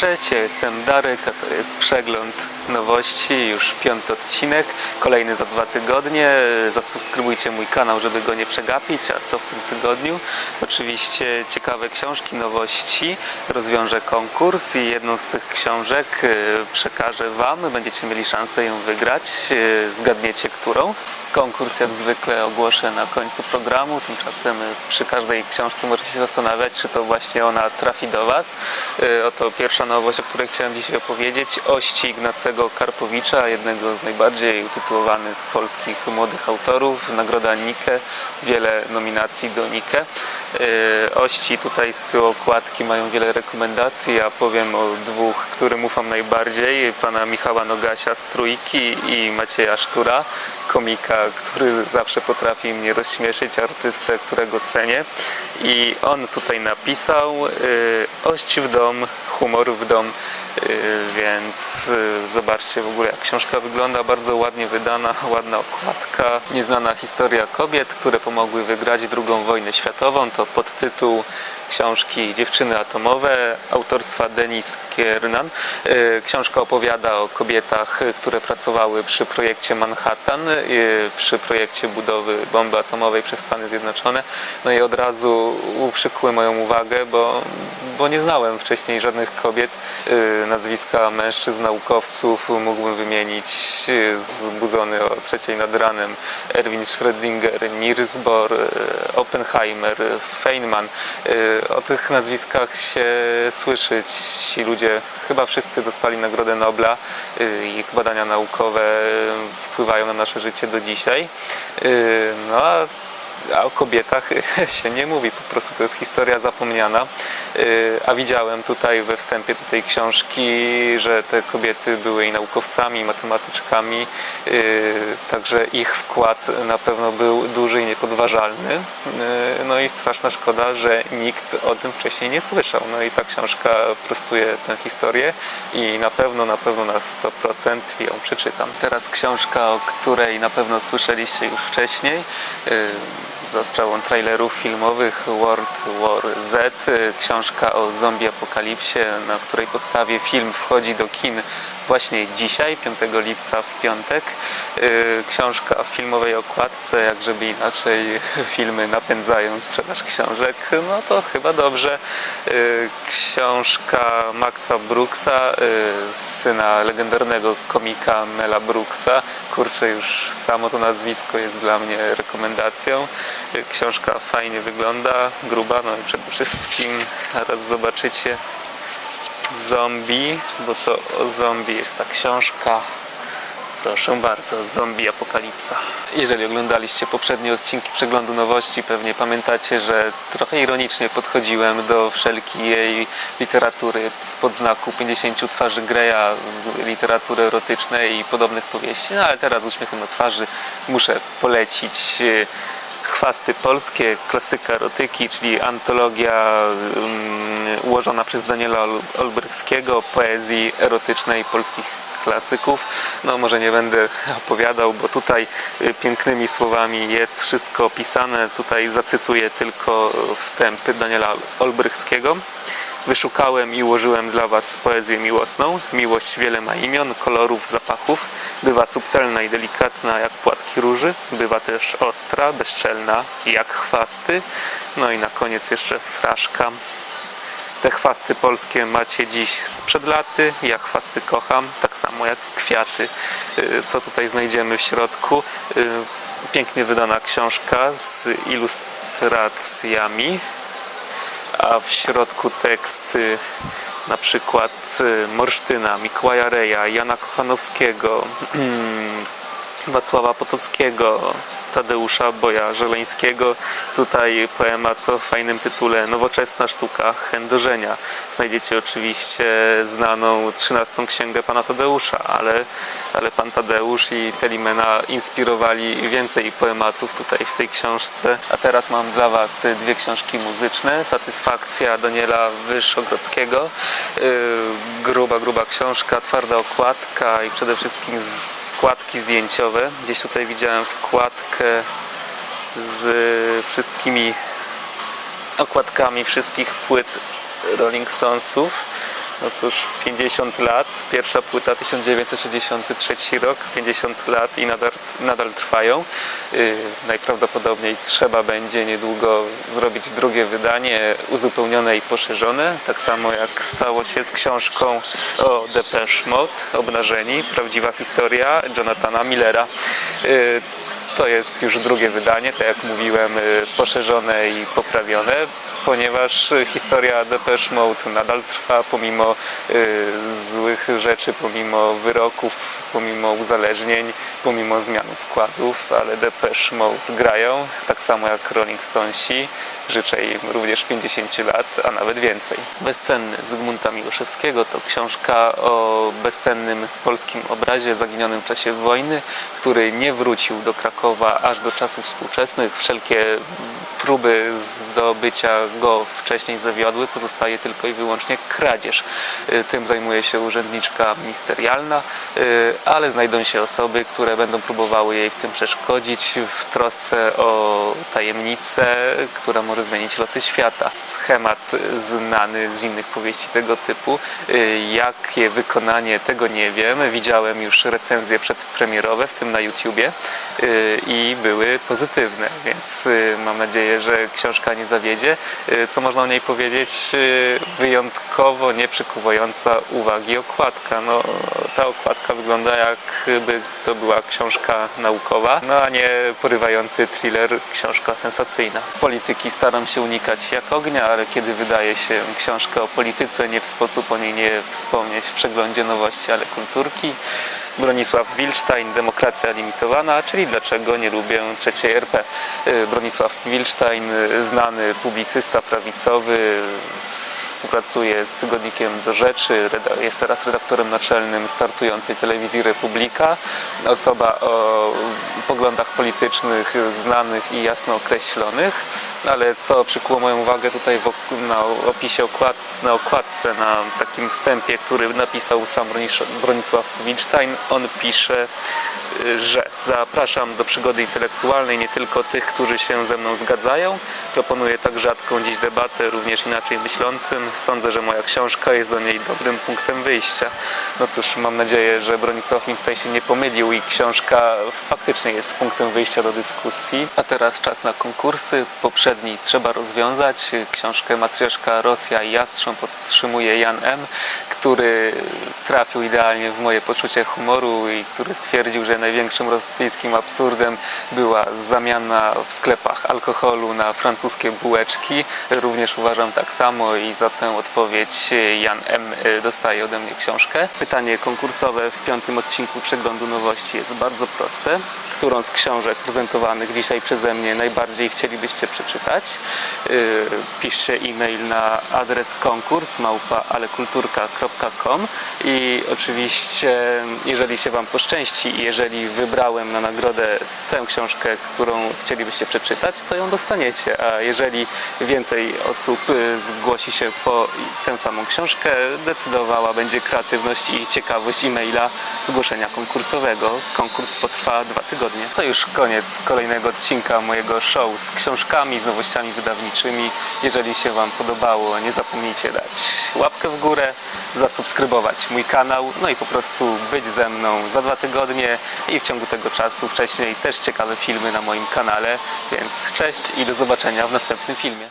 Cześć, ja jestem Darek, a to jest przegląd nowości, już piąty odcinek, kolejny za dwa tygodnie. Zasubskrybujcie mój kanał, żeby go nie przegapić, a co w tym tygodniu? Oczywiście ciekawe książki, nowości, rozwiążę konkurs i jedną z tych książek e, przekażę Wam, będziecie mieli szansę ją wygrać, E, zgadniecie którą. Konkurs jak zwykle ogłoszę na końcu programu, tymczasem e, przy każdej książce możecie się zastanawiać, czy to właśnie ona trafi do Was. Oto pierwsza nowość, o której chciałem dzisiaj opowiedzieć. Ości Ignacego Karpowicza, jednego z najbardziej utytułowanych polskich młodych autorów. Nagroda Nike, wiele nominacji do Nike. E, Ości tutaj z tyłu okładki mają wiele rekomendacji. Ja powiem o dwóch, którym ufam najbardziej. Pana Michała Nogasia z Trójki i Macieja Sztura, komika, który zawsze potrafi mnie rozśmieszyć, artystę, którego cenię. I on tutaj napisał y, Ość w dom, humor w dom. Y, Więc y, zobaczcie w ogóle jak książka wygląda, bardzo ładnie wydana, ładna okładka. Nieznana historia kobiet, które pomogły wygrać II wojnę światową. To podtytuł książki Dziewczyny atomowe autorstwa Denis Kiernan. Y, Książka opowiada o kobietach, które pracowały przy projekcie Manhattan, przy projekcie budowy bomby atomowej przez Stany Zjednoczone. No i od razu uprzykuły moją uwagę, bo, bo nie znałem wcześniej żadnych kobiet. Y, Nazwiska mężczyzn, naukowców mógłbym wymienić y, zbudzony o trzeciej nad ranem Erwin Schrödinger, Niels Bohr, y, Oppenheimer, Feynman. O tych nazwiskach się słyszy. Ci ludzie chyba wszyscy dostali Nagrodę Nobla. Ich badania naukowe wpływają na nasze życie do dzisiaj. No a a o kobietach się nie mówi, po prostu to jest historia zapomniana. Yy, A widziałem tutaj we wstępie do tej książki, że te kobiety były i naukowcami, i matematyczkami, yy, także ich wkład na pewno był duży i niepodważalny. Yy, No i straszna szkoda, że nikt o tym wcześniej nie słyszał. No i ta książka prostuje tę historię i na pewno, na pewno na 100% ją przeczytam. Teraz książka, o której na pewno słyszeliście już wcześniej. Za sprawą trailerów filmowych World War Z, książka o zombie apokalipsie, na której podstawie film wchodzi do kin właśnie dzisiaj, 5 lipca w piątek. Y, Książka w filmowej okładce, jak żeby inaczej filmy napędzają sprzedaż książek, no to chyba dobrze. Y, Książka Maxa Brooksa, y, syna legendarnego komika Mela Brooksa. Kurczę, już samo to nazwisko jest dla mnie rekomendacją. Książka fajnie wygląda, gruba, no i przede wszystkim zaraz zobaczycie zombie, bo to o zombie jest ta książka. Proszę bardzo, Zombie Apokalipsa. Jeżeli oglądaliście poprzednie odcinki przeglądu nowości, pewnie pamiętacie, że trochę ironicznie podchodziłem do wszelkiej literatury spod znaku 50 twarzy Greya, literatury erotycznej i podobnych powieści, no ale teraz uśmiechem na twarzy muszę polecić e, Chwasty Polskie, klasyka erotyki, czyli antologia um, ułożona przez Daniela Ol- Olbrychskiego poezji erotycznej polskich klasyków. No może nie będę opowiadał, bo tutaj y, pięknymi słowami jest wszystko opisane. Tutaj zacytuję tylko wstępy Daniela Olbrychskiego. Wyszukałem i ułożyłem dla Was poezję miłosną. Miłość wiele ma imion, kolorów, zapachów. Bywa subtelna i delikatna jak płatki róży. Bywa też ostra, bezczelna jak chwasty. No i na koniec jeszcze fraszka. Te chwasty polskie macie dziś sprzed laty. Ja chwasty kocham, tak samo jak kwiaty. Y, Co tutaj znajdziemy w środku? Y, Pięknie wydana książka z ilustracjami a w środku teksty na przykład y, Morsztyna, Mikołaja Reja, Jana Kochanowskiego, Wacława Potockiego, Tadeusza Boja Żeleńskiego. Tutaj poemat o fajnym tytule Nowoczesna sztuka chędożenia. Znajdziecie oczywiście znaną 13 księgę pana Tadeusza, ale, ale pan Tadeusz i Telimena inspirowali więcej poematów tutaj w tej książce. A teraz mam dla was dwie książki muzyczne. Satysfakcja Daniela Wyszogrodzkiego. Yy, Gruba, gruba książka, twarda okładka i przede wszystkim wkładki zdjęciowe. Gdzieś tutaj widziałem wkładkę z wszystkimi okładkami wszystkich płyt Rolling Stonesów. No cóż, 50 lat, pierwsza płyta 1963 rok, 50 lat i nadal, nadal trwają. Yy, najprawdopodobniej trzeba będzie niedługo zrobić drugie wydanie, uzupełnione i poszerzone, tak samo jak stało się z książką o Depeche Mode, Obnażeni, prawdziwa historia Jonathana Millera. Yy, to jest już drugie wydanie, tak jak mówiłem, y, poszerzone i poprawione, ponieważ y, historia Depeche Mode nadal trwa pomimo y, złych rzeczy, pomimo wyroków, pomimo uzależnień, pomimo zmian składów, ale Depeche Mode grają, tak samo jak Rolling Stonesi. Życzę im również 50 lat, a nawet więcej. Bezcenny Zygmunta Miłoszewskiego to książka o bezcennym polskim obrazie zaginionym w czasie wojny, który nie wrócił do Krakowa aż do czasów współczesnych. Wszelkie próby zdobycia go wcześniej zawiodły, pozostaje tylko i wyłącznie kradzież. Y, Tym zajmuje się urzędniczka ministerialna, y, ale znajdą się osoby, które będą próbowały jej w tym przeszkodzić w trosce o tajemnicę, która może zmienić losy świata. Schemat znany z innych powieści tego typu. Y, Jakie wykonanie tego nie wiem. Widziałem już recenzje przedpremierowe, w tym na YouTubie i były pozytywne, więc mam nadzieję, że książka nie zawiedzie. Y, Co można o niej powiedzieć? Y, Wyjątkowo nieprzykuwająca uwagi okładka. No, ta okładka wygląda jakby to była książka naukowa, no a nie porywający thriller, książka sensacyjna. Polityki staram się unikać jak ognia, ale kiedy wydaje się książkę o polityce, nie w sposób o niej nie wspomnieć w przeglądzie nowości, ale kulturki. Bronisław Wilstein, Demokracja Limitowana, czyli dlaczego nie lubię trzeciej RP. Y, Bronisław Wilstein, y, znany publicysta prawicowy, współpracuje z tygodnikiem Do Rzeczy, jest teraz redaktorem naczelnym startującej telewizji Republika. Osoba o poglądach politycznych znanych i jasno określonych, ale co przykuło moją uwagę tutaj na opisie okładce, na okładce, na takim wstępie, który napisał sam Bronis- Bronisław Wilstein, on pisze, y, że zapraszam do przygody intelektualnej nie tylko tych, którzy się ze mną zgadzają. Proponuję tak rzadką dziś debatę również inaczej myślącym. Sądzę, że moja książka jest do niej dobrym punktem wyjścia. No cóż, mam nadzieję, że Bronisław mi tutaj się nie pomylił i książka faktycznie jest punktem wyjścia do dyskusji. A teraz czas na konkursy. Poprzedni trzeba rozwiązać. Książkę Matrioszka Rosja i Jastrząb podtrzymuje Jan M., który trafił idealnie w moje poczucie humoru i który stwierdził, że największym rosyjskim absurdem była zamiana w sklepach alkoholu na francuskie bułeczki. Również uważam tak samo i za tę odpowiedź Jan M. dostaje ode mnie książkę. Pytanie konkursowe w piątym odcinku przeglądu nowości jest bardzo proste. Którą z książek prezentowanych dzisiaj przeze mnie najbardziej chcielibyście przeczytać? Yy, Piszcie e-mail na adres konkurs małpa alekulturka.com i oczywiście jeżeli się Wam poszczęści i jeżeli wybrałem na nagrodę tę książkę, którą chcielibyście przeczytać, to ją dostaniecie, a jeżeli więcej osób y, zgłosi się po tę samą książkę, decydowała będzie kreatywność i ciekawość e-maila zgłoszenia konkursowego. Konkurs potrwa dwa tygodnie. To już koniec kolejnego odcinka mojego show z książkami, z nowościami wydawniczymi. Jeżeli się Wam podobało, nie zapomnijcie dać łapkę w górę, zasubskrybować mój kanał, no i po prostu być ze mną za dwa tygodnie i w ciągu tego czasu wcześniej też ciekawe filmy na moim kanale, więc cześć i do zobaczenia w następnym filmie.